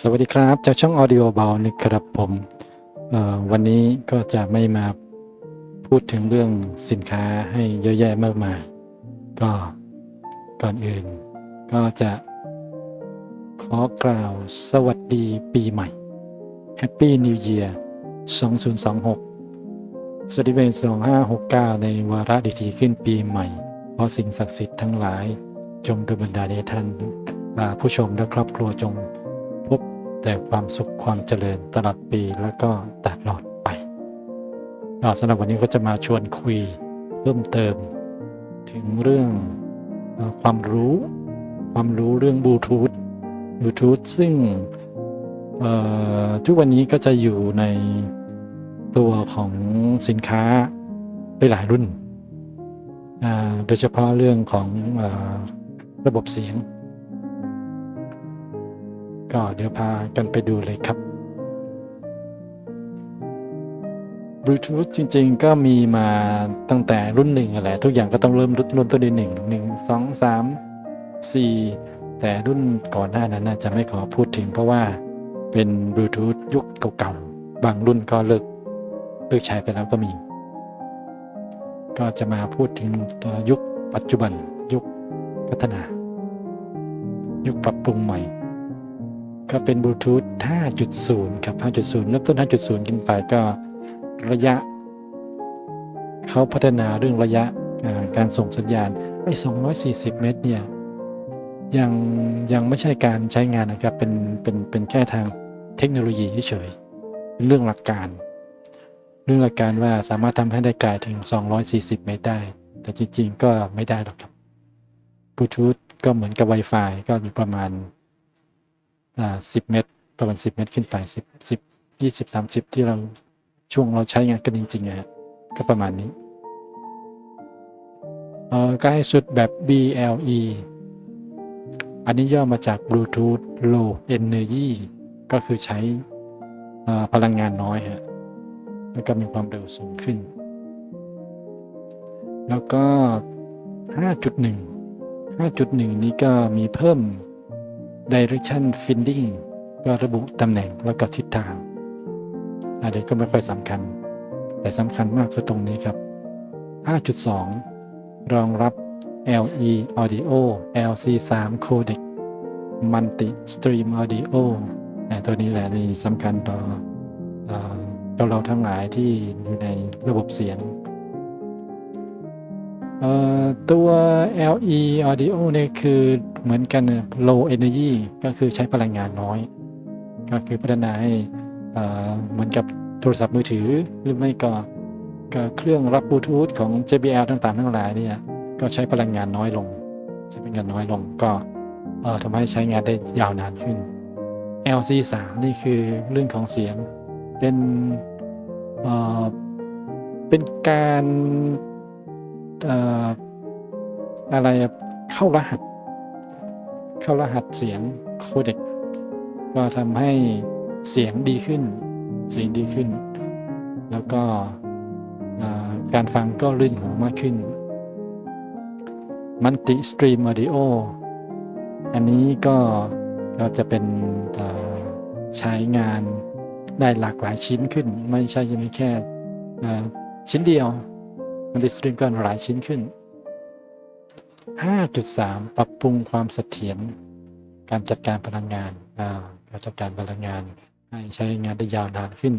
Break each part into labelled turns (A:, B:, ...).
A: สวัสดีครับ จากช่อง Audio b a l นะครับผมวันนี้ก็จะไม่มาพูดถึงเรื่องสินค้าให้เยอะแยะมากมาย ก็ก่อนอื่น ก็จะขอกล่าวสวัสดีปีใหม่ Happy New Year 2026 สวัสดีปี2569 ในวาระดีทีขึ้นปีใหม่ เพราะสิ่งศักดิ์สิทธิ์ทั้งหลาย จงดลบันดาลให้ท่านผู้ชมและครอบครัวจง แต่ความสุขความเจริญตลอดปีแล้วก็ตลอดไปสำหรับวันนี้ก็จะมาชวนคุยเพิ่มเติม ถึงเรื่องความรู้ ความรู้เรื่องบลูทูธบลูทูธซึ่งทุกวันนี้ก็จะอยู่ในตัวของสินค้าหลายรุ่น โดยเฉพาะเรื่องของอระบบเสียง ก็เดี๋ยวพากันไปดูเลยครับบลูทูธจริงๆ ก็มีมาตั้งแต่รุ่นหนึ่งแหละทุกอย่างก็ต้องเริ่มรุ่นรุ่นตัวที่หนึ่งหนึ่งสองสามสี่แต่รุ่นก่อนหน้านั้นน่าจะไม่ขอพูดถึงเพราะว่าเป็นบลูทูธยุคเก่าๆ บางรุ่นก็เลิกเลิกใช้ไปแล้วก็มี ก็จะมาพูดถึงตัวยุคปัจจุบันยุคพัฒนา ยุคปรับปรุงใหม่ ก็เป็นบลูทูธ5.0 ครับ 5.0 เริ่มต้น 5.0 ขึ้นไปก็ระยะ เขาพัฒนาเรื่องระยะการส่งสัญญาณไอ้240 เมตรเนี่ยยังยังไม่ใช่การใช้งานนะครับ เป็นเป็นเป็นแค่ทางเทคโนโลยีเฉยเป็นเรื่องหลักการ เรื่องหลักการว่าสามารถทำให้ได้ไกลถึง 240 เมตรได้ แต่จริงๆ ก็ไม่ได้หรอกครับบลูทูธก็เหมือนกับ Wi-Fi ก็อยู่ประมาณ อ่า10เมตร ประมาณ10เมตรขึ้นไป10 10 20 30ที่เราช่วงเราใช้งานกันจริงๆนะฮะก็ประมาณนี้เอ่อใกล้สุดแบบ BLE อันนี้ย่อมาจาก Bluetooth Low Energy ก็คือใช้พลังงานน้อยฮะแล้วก็มีความเร็วสูงขึ้น แล้วก็ 5.1 5.1 นี้ก็มีเพิ่ม direction finding ก็ระบุตำแหน่งแล้วก็ทิศทางอันนี้ก็ไม่ค่อยสำคัญ แต่สำคัญมากคือตรงนี้ครับ 5.2 รองรับ LE Audio LC3 Codec Multi Stream Audio ตัวนี้แหละนี่สำคัญต่อเอ่อเราเราทั้งหลายที่อยู่ในระบบเสียง เอ่อตัว LE Audio เนี่ยคือเหมือนกัน low energy ก็คือใช้พลังงานน้อย ก็คือพัฒนาให้เหมือนกับโทรศัพท์มือถือหรือไม่ก็ก็เครื่องรับบลูทูธของ JBL ต่างๆทั้งหลายเนี่ยก็ใช้พลังงานน้อยลง ใช้พลังงานน้อยลงก็ทำให้ใช้งานได้ยาวนานขึ้น LC3 นี่คือเรื่องของเสียงเป็นเเป็นการ อะไรเข้ารหัส เข้ารหัสเสียงโคเด็กก็ทำให้เสียงดีขึ้น เสียงดีขึ้น แล้วก็การฟังก็ลื่นหูมากขึ้นมันติสตรีมอ u ดิโออันนี้ก็ก็จะเป็นใช้งานได้หลากหลายชิ้นขึ้น ไม่ใช่จะมีแค่ชิ้นเดียว มันติสตรีมก็หลายชิ้นขึ้น 5.3 ปรับปรุงความเสถียรการจัดการพลังงานการจัดการพลังงาน ให้ใช้งานได้ยาวนานขึ้น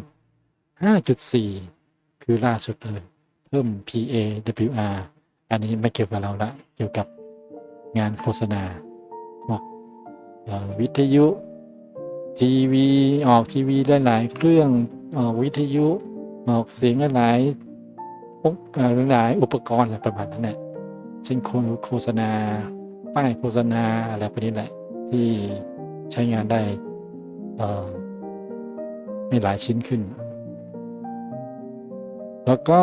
A: 5.4 คือล่าสุดเลย เพิ่ม PA WR อันนี้ไม่เกี่ยวกับเราละ เกี่ยวกับงานโฆษณาพวกวิทยุทีวีออกทีวีหลาย ๆ เครื่องออกวิทยุออกเสียงหลาย เอ่อหลายอุปกรณ์อะไรประมาณนั้นแหละเช่นโฆษณา ป้ายโฆษณาอะไรพวกนี้แหละ ที่ใช้งานได้เอ่อมีหลายชิ้นขึ้น แล้วก็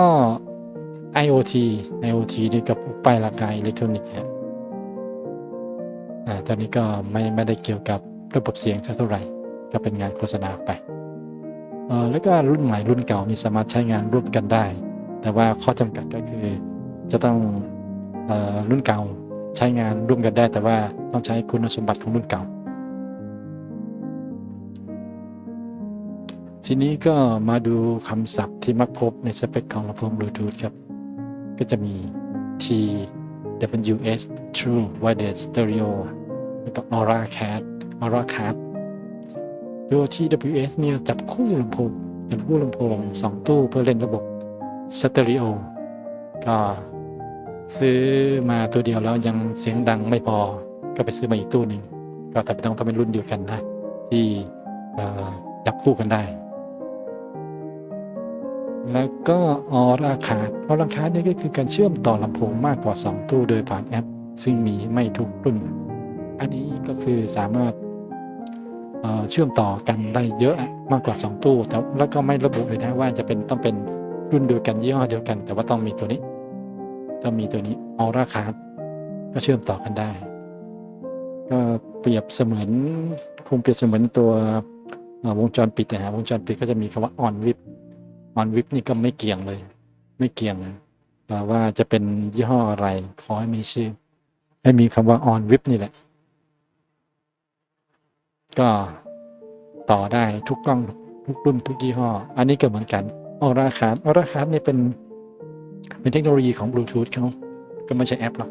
A: IoT IoT นี่กับป้ายราคาอิเล็กทรอนิกส์อ่าตอนนี้ก็ไม่ไม่ได้เกี่ยวกับระบบเสียงเท่าไหร่ ก็เป็นงานโฆษณาไป แล้วก็รุ่นใหม่รุ่นเก่ามีสามารถใช้งานร่วมกันได้ แต่ว่าข้อจำกัดก็คือ จะต้องออรุ่นเก่าใช้งานร่วมกันได้ แต่ว่าต้องใช้คุณสมบัติของรุ่นเก่า ทีนี้ก็มาดูคำศัพท์ที่มักพบในสเปคของลำโพงบลูทูธครับ ก็จะมี T WS True Wireless Stereo แล้วก็ Aura Cat Aura Cat ตัว TWS เนี่ยจับคู่ลำโพงจับคู่ลำโพงสองตู้เพื่อเล่นระบบ สเตอริโอ ก็ซื้อมาตัวเดียวแล้วยังเสียงดังไม่พอ ก็ไปซื้อมาอีกตู้หนึ่ง ก็แต่ต้องต้องเป็นรุ่นเดียวกันนะ ที่จับคู่กันได้ แล้วก็ออราคาดออราคานี่ก็คือการเชื่อมต่อลำโพงมากกว่า 2 ตู้โดยผ่านแอป ซึ่งมีไม่ทุกรุ่น อันนี้ก็คือสามารถเอ่อเชื่อมต่อกันได้เยอะมากกว่า 2 ตู้ แต่แล้วก็ไม่ระบุเลยนะว่าจะเป็นต้องเป็น รุ่นเดียวกันยี่ห้อเดียวกัน แต่ว่าต้องมีตัวนี้ ต้องมีตัวนี้ออราคาดก็เชื่อมต่อกันได้ ก็เปรียบเสมือนคงเปรียบเสมือนตัววงจรปิดนะฮะวงจรปิดก็จะมีคำว่า on with on with นี่ก็ไม่เกี่ยงเลย ไม่เกี่ยงว่าจะเป็นยี่ห้ออะไร ขอให้มีชื่อ ให้มีคำว่า on with นี่แหละ ก็ต่อได้ทุกกล้องทุกรุ่นทุกยี่ห้อ อันนี้ก็เหมือนกัน ออราคาร์ออราคาร์นี่เป็นเป็นเทคโนโลยีของบลูทูธเขาก็ไม่ใช่แอปหรอก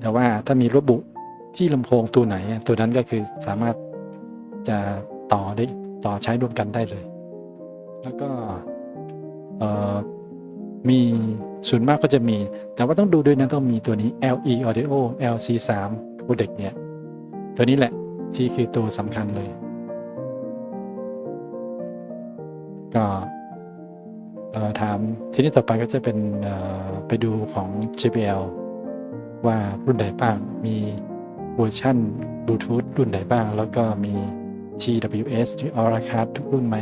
A: แต่ว่าถ้ามีระบุที่ลำโพงตัวไหน ตัวนั้นก็คือสามารถจะต่อได้ต่อใช้ร่วมกันได้เลย แล้วก็มีส่วนมากก็จะมี แต่ว่าต้องดูด้วยนะต้องมีตัวนี้ LE Audio LC3 codec เนี่ย ตัวนี้แหละที่คือตัวสำคัญเลย ก็ ถามทีนี้ต่อไปก็จะเป็นไปดูของ JBL ว่ารุ่นไหนบ้างมีเวอร์ชันบลูทูธรุ่นไหนบ้าง แล้วก็มี TWS หรือ Auracard ทุกรุ่นไหม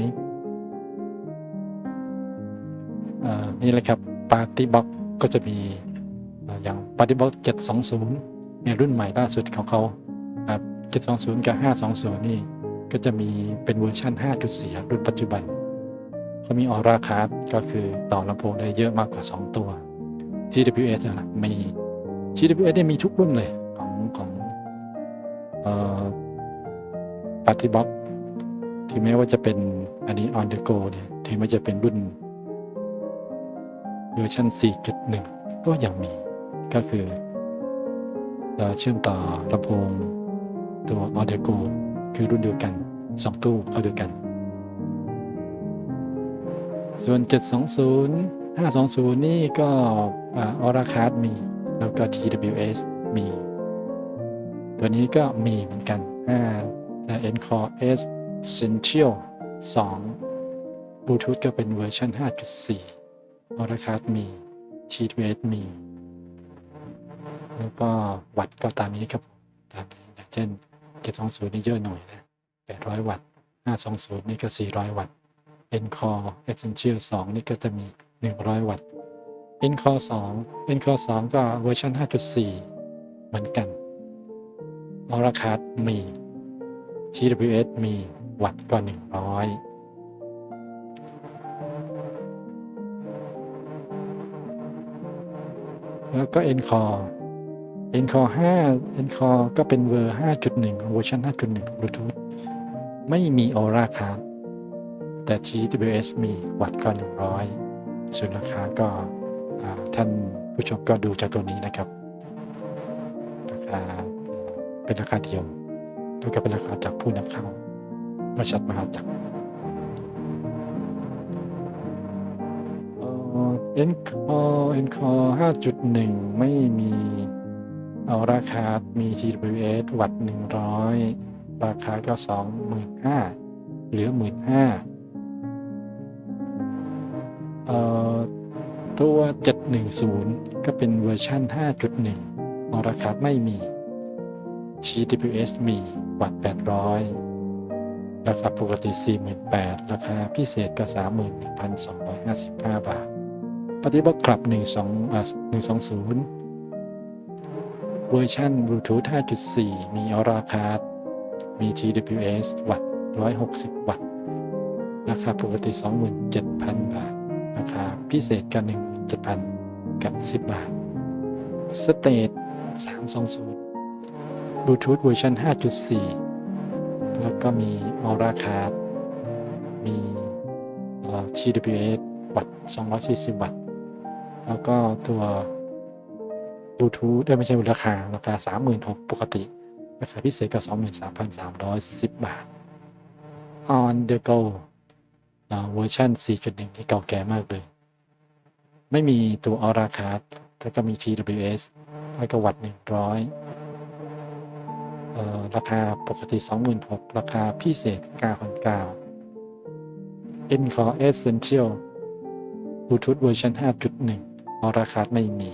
A: นี่แหละครับ Party Box ก็จะมีอ่ออย่าง Party Box 720ในรุ่นใหม่ล่าสุดของเขาครับ720 กับ 520 นี่ ก็จะมีเป็นเวอร์ชัน5.4 รุ่นปัจจุบัน เขามี Aura Card ก็คือต่อลำโพงได้เยอะมากกว่า 2 ตัว TWS นะมี TWS เนี่ยมีทุกรุ่นเลยของของเอ่อ Party Box ถึงแม้ว่าจะเป็นอันนี้ On the Go เนี่ยถึงแม้จะเป็นรุ่นเวอร์ชัน4.1 ก็ยังมีก็คือเอ่อเชื่อมต่อลำโพงตัว Audio Go คือรุ่นเดียวกัน 2 ตู้เข้าด้วยกัน ส่วน 720 520 นี่ก็ออราคาร์ดมี แล้วก็ TWS มี ตัวนี้ก็มีเหมือนกัน5แต่ Encore Essential 2 Bluetooth ก็เป็นเวอร์ชัน5.4 ออราคาร์ดมี TWS มี แล้วก็วัตต์ก็ตามนี้ครับตามนี้อย่างเช่น 720 นี่เยอะหน่อยนะ 800 วัตต์ 520 นี่ก็ 400 วัตต์ Encore Essential 2 นี่ก็จะมี 100 วัตต์ Encore 2 Encore 2 ก็เวอร์ชัน5.4 เหมือนกันออราคาร์ดมี TWS มีวัตต์ก็100แล้วก็ Encore Encore 5 Encore ก็เป็นเวอร์ 5.1 เวอร์ชัน5.1 Bluetooth ไม่มี Aura Card แต่ TWS มีวัตต์ก็ 100 ส่วนราคาก็ท่านผู้ชมก็ดูจากตัวนี้นะครับ ราคาเป็นราคาเดียวแล้วก็เป็นราคาจากผู้นำเข้าบริษัทมหาจักรเอ่อ Encore Encore 5.1ไม่มีเอาราคา มี TWS วัตต์100ราคาก็25,000เหลือ15,000เอ่อ ตัว 710 ก็เป็นเวอร์ชัน5.1เอราคาไม่มี TWS มีวัตต์800 ราคาปกติ 48,000 ราคาพิเศษก็ 31,255 บาท ปฏิบัติกลับ 12 120เวอร์ชัน Bluetooth 5.4 มี Aura Card มี TWS วัตต์160 วัตต์ ราคาปกติ 27,000 บาท คาพิเศษก็17,000กับ10บาท State 320 Bluetooth เวอร์ชัน5.4แล้วก็มี Aura Card มี TWS วัตต์240 วัตต์ แล้วก็ตัวบลูทูธได้ไม่ใช่ราคา ราคา 36,000ปกติ ราคาพิเศษก็ 23,310 บาท On the go เวอร์ชัน4.1 ที่เก่าแก่มากเลย ไม่มีตัวออราคาร์ดแต่ก็มี TWS แล้วก็วัตต์100เอ่อราคาปกติ 26,000 ราคาพิเศษ 9,900 Encore Essential Bluetooth เวอร์ชัน5.1 ออราคาร์ดไม่มี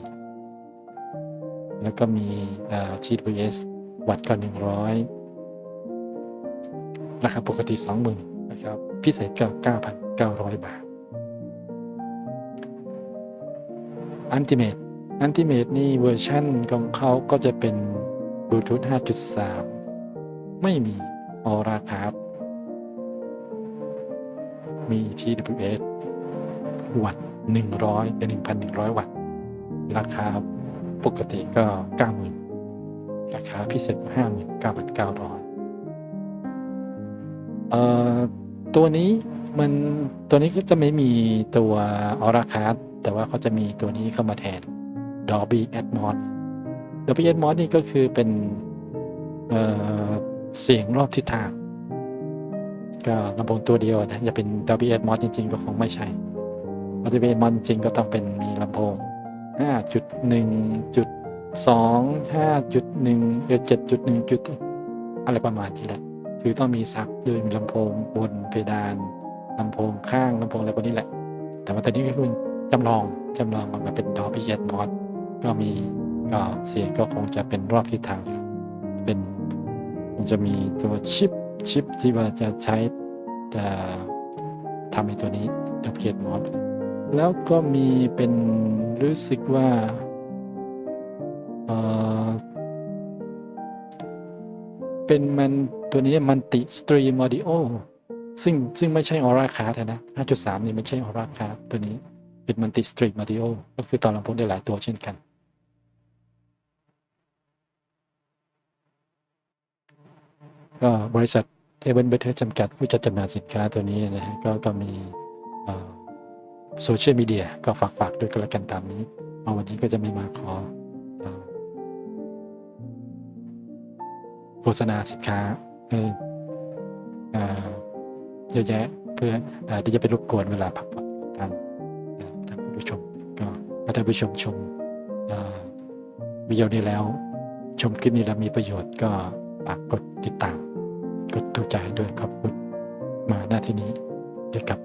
A: แล้วก็มี TWS วัตต์ก็100 ราคาปกติ 20,000น ครับ พิเศษก็9,900 บาท Ultimate Ultimate นี่เวอร์ชั่นของเขาก็จะเป็น Bluetooth 5.3 ไม่มีออราคร์ดมี TWS วัตต์100เป็น1,100 วัตต์ ราคาปกติก็ 90,000 ราคาพิเศษ 59,900เอ่อ ตัวนี้มันตัวนี้ก็จะไม่มีตัวออราคาร์แต่ว่าเขาจะมีตัวนี้เข้ามาแทน Dolby Atmos Dolby Atmos นี่ก็คือเป็นเเสียงรอบทิศทาง ก็ลำโพงตัวเดียวนะจะเป็น Dolby Atmos จริง ๆ ก็คงไม่ใช่ Dolby Atmos จริงก็ต้องเป็นมีลำโพง 5.1.2 5.1เอ่อ7.1จุดอะไรประมาณนี้แหละ คือต้องมีซับด้วยมีลำโพงบนเพดานลำโพงข้างลำโพงอะไรพวกนี้แหละ แต่ว่าตอนนี้ก็คือจำลองจำลองมันมาเป็น Dolby Atmos ก็มีก็เสียงก็คงจะเป็นรอบทิศทางอยู่เป็นมันจะมีตัวชิปชิปที่ว่าจะใช้ทำให้ตัวนี้ Dolby Atmos แล้วก็มีเป็นรู้สึกว่าเออเป็นมัน ตัวนี้มันติสตรีมอดิโอซึ่งซึ่งไม่ใช่ออร่าคาร์ดนะ 5.3 นี่ไม่ใช่ออร่าคาร์ดตัวนี้เป็นมันติสตรีมอดิโอก็คือต่อลำโพงได้หลายตัวเช่นกันก็บริษัทเอเวนเบเทอร์จำกัดผู้จัดจำหน่ายสินค้าตัวนี้นะฮะก็ก็มีโซเชียลมีเดียก็ฝากฝากด้วยกันละกันตามนี้เอาวันนี้ก็จะไม่มาขอโฆษณาสินค้า ให้เออเยอะแยะเพื่ออที่จะไปรบกวนเวลาพักผ่อนของท่านท่านผู้ชมก็ถ้าท่านผู้ชมชมวิดีโอนี้แล้ว ชมคลิปนี้แล้วมีประโยชน์ก็ฝากกดติดตาม กดถูกใจด้วยขอบคุณมาหน้าที่นี้เดี๋ยวกลับ